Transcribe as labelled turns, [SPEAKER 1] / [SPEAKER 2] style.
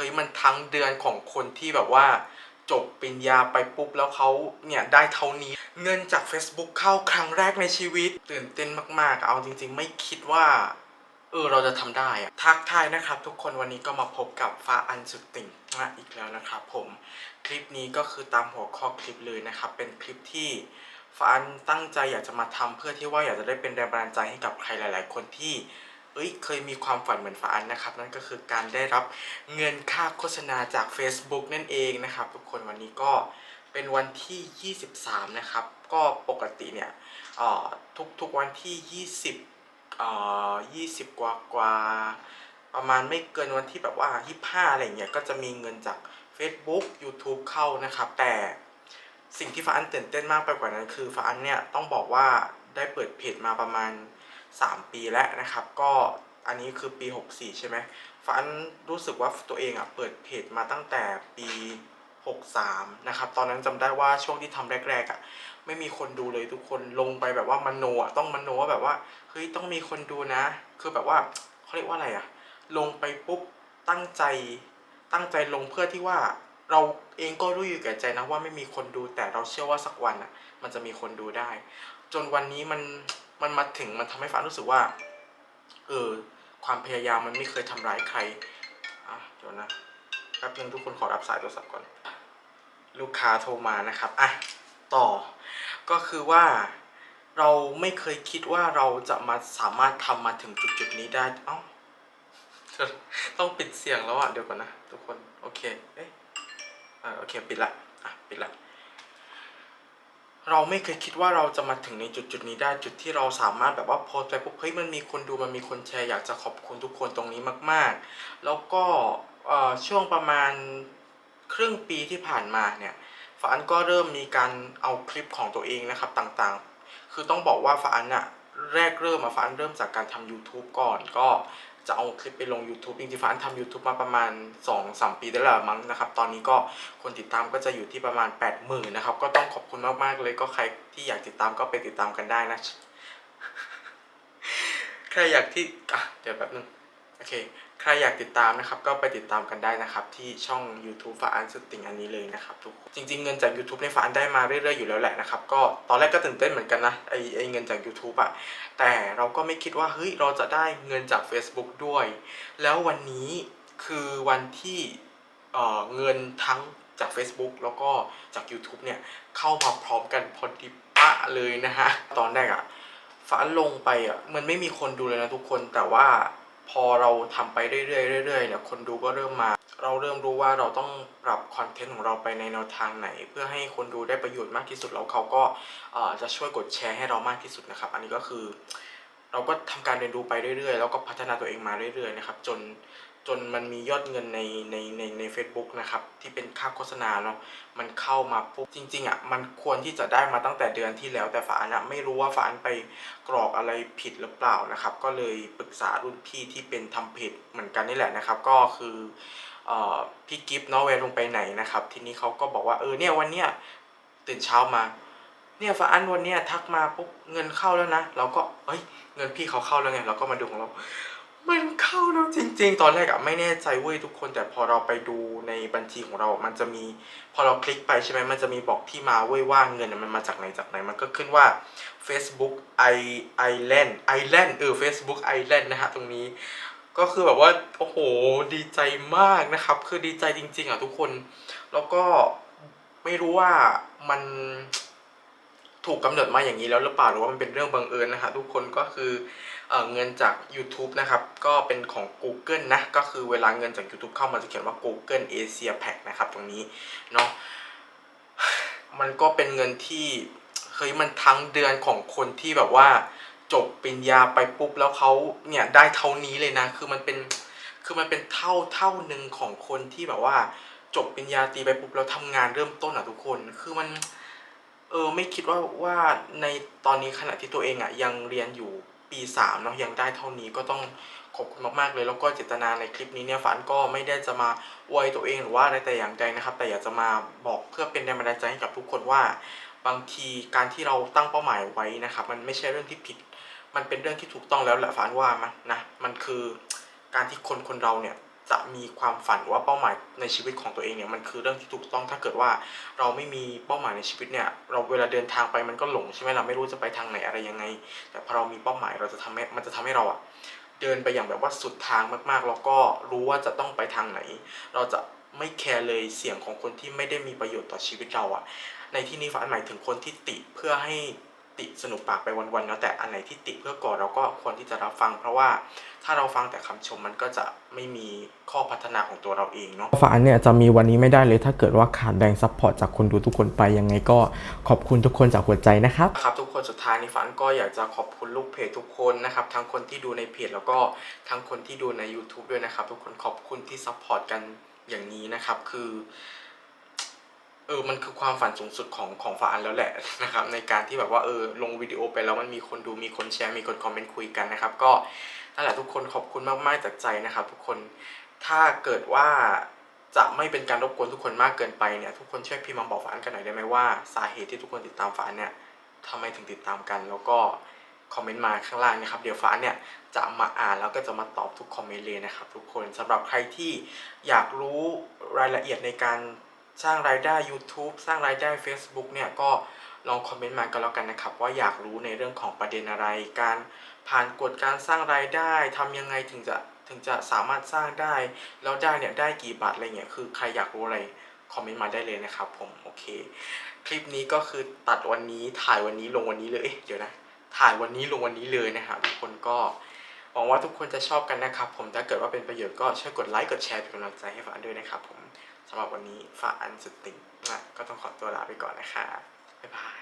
[SPEAKER 1] ฮ้ยมันทั้งเดือนของคนที่แบบว่า จบปริญญาไปปุ๊บแล้วเขาเนี่ยได้เท่านี้ เงินจาก Facebook เข้าครั้งแรกในชีวิต ตื่นเต้นมากๆ เอาจริง ๆ ไม่คิดว่าเออเราจะทำได้อะทักทายนะครับ ทุกคนวันนี้ก็มาพบกับฟ้าอันสุดติ่งมาอีกแล้วนะครับผมคลิปนี้ก็คือตามหัวข้อคลิปเลยนะครับ เป็นคลิปที่ฟ้าอันตั้งใจอยากจะมาทำเพื่อที่ว่าอยากจะได้เป็นแรงบันดาลใจให้กับใครหลาย ๆ คนที่ เอ้ยเคยมีความฝันเหมือนฟ้าอันนะครับ นั่นก็คือการได้รับเงินค่าโฆษณาจาก Facebook นั่นเองนะครับ ทุกคนวันนี้ก็เป็นวันที่ 23 นะครับ ก็ปกติเนี่ยทุกทุกวันที่ 20เอ่อ20 กว่ากว่าประมาณไม่เกินวันที่แบบว่า 25 อะไรเงี้ยก็จะมีเงินจาก Facebook YouTube เข้านะครับ แต่สิ่งที่ฟ้าอันตื่นเต้นมากไปกว่านั้นคือฟ้าอันเนี่ยต้องบอกว่าได้เปิดเพจมาประมาณ 3 ปีแล้วนะครับ ก็อันนี้คือปี 64 ใช่ไหมฟันรู้สึกว่าตัวเองอะเปิดเพจมาตั้งแต่ปี 63 นะครับ ตอนนั้นจำได้ว่าช่วงที่ทำแรกๆอะไม่มีคนดูเลยทุกคนลงไปแบบว่ามโนอะต้องมโนว่าแบบว่าเฮ้ยต้องมีคนดูนะ คือแบบว่าเขาเรียกว่าอะไรอะ ลงไปปุ๊บตั้งใจตั้งใจลงเพื่อที่ว่าเราเองก็รู้อยู่แก่ใจนะว่าไม่มีคนดูแต่เราเชื่อว่าสักวันอะ มันจะมีคนดูได้ จนวันนี้มัน มันมาถึงมันทำให้ฟ้ารู้สึกว่า เออ ความพยายามมันไม่เคยทำร้ายใคร อะเดี๋ยวนะแป๊บนึงทุกคนขอรับสายโทรศัพท์ก่อน ลูกค้าโทรมานะครับ อะ ต่อ ก็คือว่าเราไม่เคยคิดว่าเราจะมาสามารถทำมาถึงจุดจุดนี้ได้ เอ้า ต้องปิดเสียงแล้วอะ เดี๋ยวก่อนนะ ทุกคน โอเค เอ๊ะอ่าโอเค ปิดละ อะ ปิดละ เราไม่เคยคิดว่าเราจะมาถึงในจุดจุดๆนี้ได้จุดที่เราสามารถแบบว่าโพสไปปุ๊บเฮ้ยมันมีคนดูมันมีคนแชร์อยากจะขอบคุณทุกคนตรงนี้มาก ๆ แล้วก็ช่วงประมาณครึ่งปีที่ผ่านมาเนี่ยฝานก็เริ่มมีการเอาคลิปของตัวเองนะครับต่างๆ คือต้องบอกว่าฝานอะแรกเริ่มอะฝานเริ่มจากการทำ YouTube ก่อนก็ จะเอาคลิปไปลง YouTube จริงๆฝาอันทำ YouTube มาประมาณ 2-3 ปีได้แล้วมั้งนะครับ ตอนนี้ก็คนติดตามก็จะอยู่ที่ประมาณ 80,000นะครับ ก็ต้องขอบคุณมากๆเลยก็ใครที่อยากติดตามก็ไปติดตามกันได้นะ ใครอยากที่อะเดี๋ยวแป๊บนึง โอเค ใครอยากติดตามนะครับก็ไปติดตามกันได้นะครับ ที่ช่อง YouTube ฝาอันสุดติ่งอันนี้เลยนะครับทุกคนจริง ๆ เงินจาก YouTube ในฝาอันได้มาเรื่อยๆอยู่แล้วแหละนะครับก็ตอนแรกก็ตื่นเต้นเหมือนกันนะไอไอเงินจาก YouTube อะแต่เราก็ไม่คิดว่าเฮ้ยเราจะได้เงินจาก Facebook ด้วย แล้ววันนี้คือวันที่เอ่อเงินทั้งจาก Facebook แล้วก็จาก YouTube เนี่ยเข้ามาพร้อมกันพอดีปะเลยนะฮะตอนแรกอะฟ้าลงไปอะมันไม่มีคนดูเลยนะทุกคนแต่ว่า พอเราทำไปเรื่อยๆเรื่อยๆเนี่ยคนดูก็เริ่มมา เราเริ่มรู้ว่าเราต้องปรับคอนเทนต์ของเราไปในแนวทางไหน เพื่อให้คนดูได้ประโยชน์มากที่สุดแล้วเขาก็จะช่วยกดแชร์ให้เรามากที่สุดนะครับ อันนี้ก็คือ เราก็ทำการเรียนรู้ไปเรื่อยๆ แล้วก็พัฒนาตัวเองมาเรื่อยๆนะครับ จนจนมันมียอดเงินในในในใน a c e b o o k นะครับที่เป็นค่าโฆษณาเนาะมันเข้ามาปุ๊บจริงๆอะมันควรที่จะได้มาตั้งแต่เดือนที่แล้วแต่ฝาอันอะไม่รู้ว่าฝาอันไปกรอกอะไรผิดหรือเปล่านะครับ ก็เลยปรึกษารุ่นพี่ที่เป็นทำเพจเหมือนกันนี่แหละนะครับ ก็คือเอ่อพี่กิฟต์เนาะเวลลงไปไหนนะครับ ทีนี้เขาก็บอกว่าเออเนี่ยวันเนี้ยตื่นเช้ามา เนี่ยฝาอันวันเนี้ยทักมาปุ๊บเงินเข้าแล้วนะเราก็เอ้ยเงินพี่เขาเข้าแล้วไงเราก็มาดูของเรา มันเข้าแล้วจริง ๆ ตอนแรกอะไม่แน่ใจเว้ยทุกคน แต่พอเราไปดูในบัญชีของเรา มันจะมี พอเราคลิกไปใช่ไหมมันจะมีบอกที่มาเว้ยว่าเงินมันมาจากไหนจากไหนมันก็ขึ้นว่า Facebook i Island Island เออ Facebook Island นะฮะตรงนี้ ก็คือแบบว่าโอ้โหดีใจมากนะครับ คือดีใจจริง ๆอะทุกคน แล้วก็ไม่รู้ว่ามัน ถูกกำหนดมาอย่างนี้แล้วหรือเปล่าหรือว่ามันเป็นเรื่องบังเอิญนะฮะทุกคนก็คือเอ่อเงินจาก YouTube นะครับก็เป็นของ Google นะก็คือเวลาเงินจาก YouTube เข้ามาจะเขียนว่า Google Asia Pack นะครับตรงนี้เนาะมันก็เป็นเงินที่เฮ้ยมันทั้งเดือนของคนที่แบบว่าจบปริญญาไปปุ๊บแล้วเขาเนี่ยได้เท่านี้เลยนะ คือมันเป็นคือมันเป็นเท่าเท่าหนึ่งของคนที่แบบว่า จบปริญญาตรีไปปุ๊บแล้วทำงานเริ่มต้นอะทุกคน คือมัน เออไม่คิดว่าว่าในตอนนี้ขณะที่ตัวเองอะยังเรียนอยู่ปีสามเนาะยังได้เท่านี้ก็ต้องขอบคุณมากๆเลย แล้วก็เจตนาในคลิปนี้เนี่ยฝันก็ไม่ได้จะมาอวยตัวเองหรือว่าอะไรแต่อย่างใดนะครับ แต่อยากจะมาบอกเพื่อเป็นแรงบันดาลใจให้กับทุกคนว่า บางทีการที่เราตั้งเป้าหมายไว้นะครับ มันไม่ใช่เรื่องที่ผิด มันเป็นเรื่องที่ถูกต้องแล้วแหละฝันว่ามันนะมันคือการที่คนคนเราเนี่ย จะมีความฝันหรือว่าเป้าหมายในชีวิตของตัวเองเนี่ยมันคือเรื่องที่ถูกต้องถ้าเกิดว่าเราไม่มีเป้าหมายในชีวิตเนี่ยเราเวลาเดินทางไปมันก็หลงใช่ไหมเราไม่รู้จะไปทางไหนอะไรยังไง แต่พอเรามีเป้าหมายเราจะทำให้มันจะทำให้เราอะเดินไปอย่างแบบว่าสุดทางมากๆ แล้วก็รู้ว่าจะต้องไปทางไหน เราจะไม่แคร์เลยเสียงของคนที่ไม่ได้มีประโยชน์ต่อชีวิตเราอะในที่นี้ฝันหมายถึงคนที่ติเพื่อให้ ติสนุกปากไปวันๆแล้วแต่อันไหนที่ติเพื่อก่อเราก็ควรที่จะรับฟัง เพราะว่าถ้าเราฟังแต่คำชมมันก็จะไม่มีข้อพัฒนาของตัวเราเองเนาะ
[SPEAKER 2] ฝานเนี่ยจะมีวันนี้ไม่ได้เลยถ้าเกิดว่าขาดแรงซัพพอร์ตจากคนดูทุกคนไปยังไงก็ขอบคุณทุกคนจากหัวใจนะครับ
[SPEAKER 1] ครับทุกคนสุดท้ายนี้ฝันก็อยากจะขอบคุณลูกเพจทุกคนนะครับทั้งคนที่ดูในเพจแล้วก็ทั้งคนที่ดูใน YouTube ด้วยนะครับทุกคนขอบคุณที่ซัพพอร์ตกันอย่างนี้นะครับคือ เออมันคือความฝันสูงสุดของของฝานแล้วแหละนะครับในการที่แบบว่าเออลงวิดีโอไปแล้วมันมีคนดูมีคนแชร์มีคนคอมเมนต์คุยกันนะครับ ก็นั่นแหละทุกคนขอบคุณมากๆจากใจนะครับ ทุกคนถ้าเกิดว่าจะไม่เป็นการรบกวนทุกคนมากเกินไปเนี่ยทุกคนช่วยพิมพ์มาบอกฝานกันหน่อยได้ไหมว่าสาเหตุที่ทุกคนติดตามฝานเนี่ยทำไมถึงติดตามกัน แล้วก็คอมเมนต์มาข้างล่างนะครับเดี๋ยวฟ้าเนี่ยจะมาอ่านแล้วก็จะมาตอบทุกคอมเมนต์เลยนะครับ ทุกคนสำหรับใครที่อยากรู้รายละเอียดในการ สร้างรายได้ YouTube สร้างรายได้ Facebook เนี่ยก็ลองคอมเมนต์มากันแล้วกันนะครับ ว่าอยากรู้ในเรื่องของประเด็นอะไร การผ่านกฎการสร้างรายได้ทำยังไงถึงจะถึงจะสามารถสร้างได้ แล้วได้เนี่ยได้กี่บาทอะไรเงี้ยคือใครอยากรู้อะไรคอมเมนต์มาได้เลยนะครับผมโอเค คลิปนี้ก็คือตัดวันนี้ถ่ายวันนี้ลงวันนี้เลยเดี๋ยวนะถ่ายวันนี้ลงวันนี้เลยนะครับทุกคนก็หวังว่าทุกคนจะชอบกันนะครับผมถ้าเกิดว่าเป็นประโยชน์ก็ช่วยกดไลค์กดแชร์เป็นกำลังใจให้ฝาด้วยนะครับผม สำหรับวันนี้ฝาอันสุดติ่งนะก็ต้องขอตัวลาไปก่อนนะครับบ๊ายบาย